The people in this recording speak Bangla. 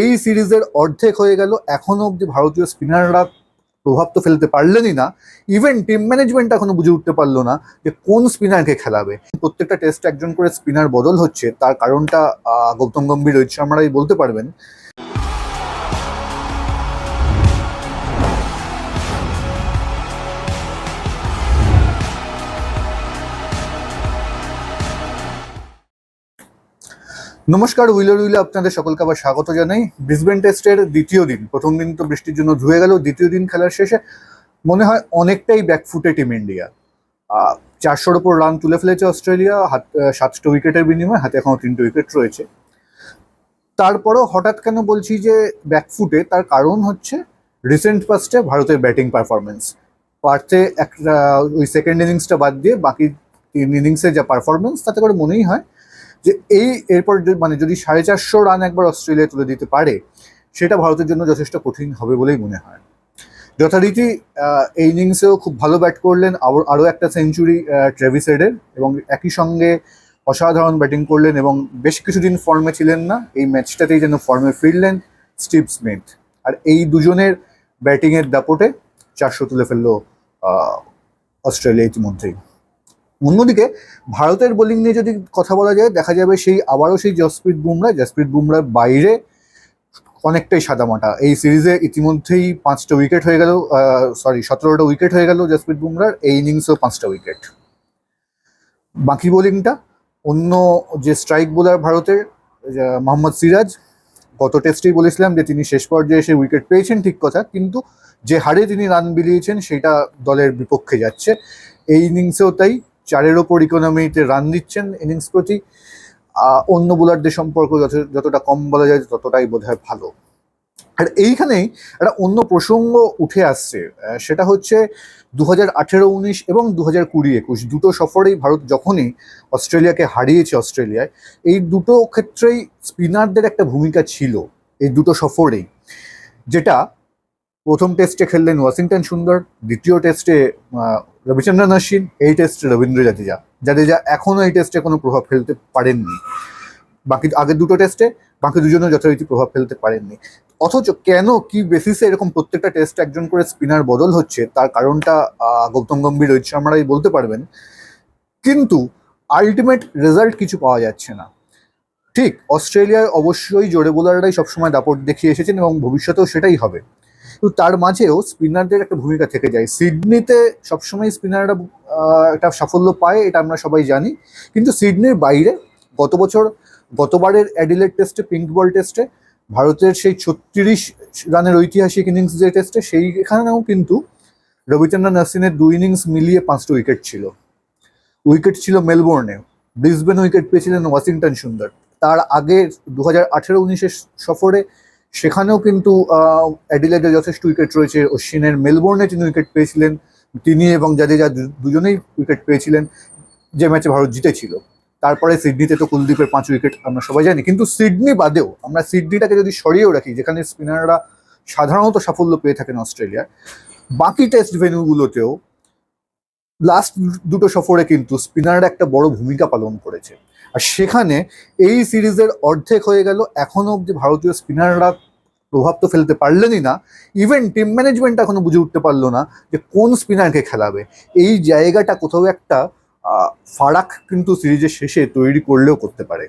এই সিরিজের অর্ধেক হয়ে গেল। এখনও অব্দি ভারতীয় স্পিনাররা প্রভাব তো ফেলতে পারলেনই না। ইভেন টিম ম্যানেজমেন্ট এখনও বুঝে উঠতে পারল না যে কোন স্পিনারকে খেলাবে। প্রত্যেকটা টেস্ট একজন করে স্পিনার বদল হচ্ছে। তার কারণটা গৌতম গম্ভীর, রোহিত শর্মারাই বলতে পারবেন। নমস্কার, উইলার উইলে আপনাদের সকলকে আবার স্বাগত জানাই। ব্রিসবেন টেস্টের দ্বিতীয় দিন, প্রথম দিন তো বৃষ্টির জন্য ধুয়ে গেল, দ্বিতীয় দিন খেলার শেষে মনে হয় অনেকটাই ব্যাকফুটে টিম ইন্ডিয়া চারশোর ওপর রান তুলে ফেলেছে অস্ট্রেলিয়া, হাত সাতটা উইকেটের বিনিময়ে, হাতে এখনও তিনটে উইকেট রয়েছে। তারপরও হঠাৎ কেন বলছি যে ব্যাকফুটে তার কারণ হচ্ছে রিসেন্ট পাস্টে ভারতের ব্যাটিং পারফরমেন্স পার্থে একটা, ওই সেকেন্ড ইনিংসটা বাদ দিয়ে বাকি তিন ইনিংসের যা পারফরমেন্স তাতে করে মনেই হয় যে এই এরপর মানে যদি সাড়ে চারশো রান একবার অস্ট্রেলিয়া তুলে দিতে পারে, সেটা ভারতের জন্য যথেষ্ট কঠিন হবে বলেই মনে হয়। যথারীতি এই ইনিংসেও খুব ভালো ব্যাট করলেন আরও একটা সেঞ্চুরি ট্রেভিস হেডের এবং একই সঙ্গে অসাধারণ ব্যাটিং করলেন এবং বেশ কিছুদিন ফর্মে ছিলেন না, এই ম্যাচটাতেই যেন ফর্মে ফিরলেন স্টিভ স্মিথ। আর এই দুজনের ব্যাটিংয়ের দাপটে চারশো তুলে ফেলল অস্ট্রেলিয়া ইতিমধ্যেই। অন্যদিকে ভারতের বোলিং নিয়ে যদি কথা বলা যায়, দেখা যাবে সেই আবারও সেই জসপ্রীত বুমরা, জসপ্রীত বুমরার বাইরে অনেকটাই সাদামাটা। এই সিরিজে ইতিমধ্যেই পাঁচটা উইকেট হয়ে গেল সরি সতেরোটা উইকেট হয়ে গেল জসপ্রীত বুমরার, এই ইনিংসেও পাঁচটা উইকেট। বাকি বোলিংটা, অন্য যে স্ট্রাইক বোলার ভারতের মোহাম্মদ সিরাজ, গত টেস্টেই বলেছিলাম যে তিনি শেষ পর্যায়ে এসে উইকেট পেয়েছেন, ঠিক কথা, কিন্তু যে হারে তিনি রান বিলিয়েছেন, সেটা দলের বিপক্ষে যাচ্ছে। এই ইনিংসেও তাই চারের ওপর ইকোনমিতে রান দিচ্ছেন ইনিংস প্রতি অন্য বোলারদের সম্পর্ক যত- যতটা কম বলা যায় ততটাই বোধ হয় ভালো। আর এইখানেই একটা অন্য প্রসঙ্গ উঠে আসছে সেটা হচ্ছে দু হাজার আঠেরো উনিশ এবং দু হাজার কুড়ি একুশ, দুটো সফরেই ভারত যখনই অস্ট্রেলিয়াকে হারিয়েছে অস্ট্রেলিয়ায়, এই দুটো ক্ষেত্রেই স্পিনারদের একটা ভূমিকা ছিল এই দুটো সফরেই, যেটা প্রথম টেস্টে খেললেন ওয়াশিংটন সুন্দর, দ্বিতীয় টেস্টে রবিচন্দ্রন অশ্বিন এই টেস্টে রবীন্দ্র জাদেজা। জাদেজা এখনও এই টেস্টে কোনো প্রভাব ফেলতে পারেননি। বাকি আগের দুটো টেস্টে, বাকি দুজনও যথারীতি প্রভাব ফেলতে পারেননি। অথচ কেন, কি বেসিসে এরকম প্রত্যেকটা টেস্টে একজন করে স্পিনার বদল হচ্ছে, তার কারণটা গৌতম গম্ভীর, রোহিত শর্মারাই বলতে পারবেন। কিন্তু আলটিমেট রেজাল্ট কিছু পাওয়া যাচ্ছে না। ঠিক, অস্ট্রেলিয়ায় অবশ্যই জোরে বোলাররাই সবসময় দাপট দেখিয়ে এসেছেন এবং ভবিষ্যতেও সেটাই হবে। কিন্তু তার মাঝেও স্পিনারদের একটা ভূমিকা থেকে যায়। সিডনিতে সবসময় স্পিনাররা একটা সাফল্য পায়, এটা আমরা সবাই জানি। কিন্তু সিডনির বাইরে গত বছর, গতবারের অ্যাডিলেট টেস্টে, পিঙ্ক বল টেস্টে, ভারতের সেই ছত্রিশ রানের ঐতিহাসিক ইনিংস যে টেস্টে, সেইখানেও কিন্তু রবিচন্দ্রন অশ্বিনের দুই ইনিংস মিলিয়ে পাঁচটা উইকেট ছিল। উইকেট ছিল মেলবোর্নে। ব্রিসবেন উইকেট পেয়েছিলেন ওয়াশিংটন সুন্দর। তার আগে দু হাজার আঠেরো, উনিশের সফরে সেখানেও কিন্তু অ্যাডিলেডে যথেষ্ট উইকেট রয়েছে। অশ্বিনের মেলবোর্নে তিনি উইকেট পেয়েছিলেন। তিনি এবং জাদেজা দুজনেই উইকেট পেয়েছিলেন যে ম্যাচে ভারত জিতেছিল। তারপরে সিডনিতে তো কুলদীপের পাঁচ উইকেট আমরা সবাই জানি। কিন্তু সিডনি বাদেও, আমরা সিডনিটাকে যদি সরিয়েও রাখি, যেখানে স্পিনাররা সাধারণত সাফল্য পেয়ে থাকেন অস্ট্রেলিয়ায় বাকি টেস্ট ভেন্যুগুলোতেও লাস্ট দুটো সফরে কিন্তু স্পিনাররা একটা বড় ভূমিকা পালন করেছে। আর সেখানে এই সিরিজের অর্ধেক হয়ে গেল, এখনও অবধি ভারতীয় স্পিনাররা প্রভাব তো ফেলতে পারলেনই না। ইভেন টিম ম্যানেজমেন্ট এখনও বুঝে উঠতে পারল না যে কোন স্পিনারকে খেলাবে। এই জায়গাটা কোথাও একটা ফারাক কিন্তু সিরিজের শেষে তৈরি করলেও করতে পারে।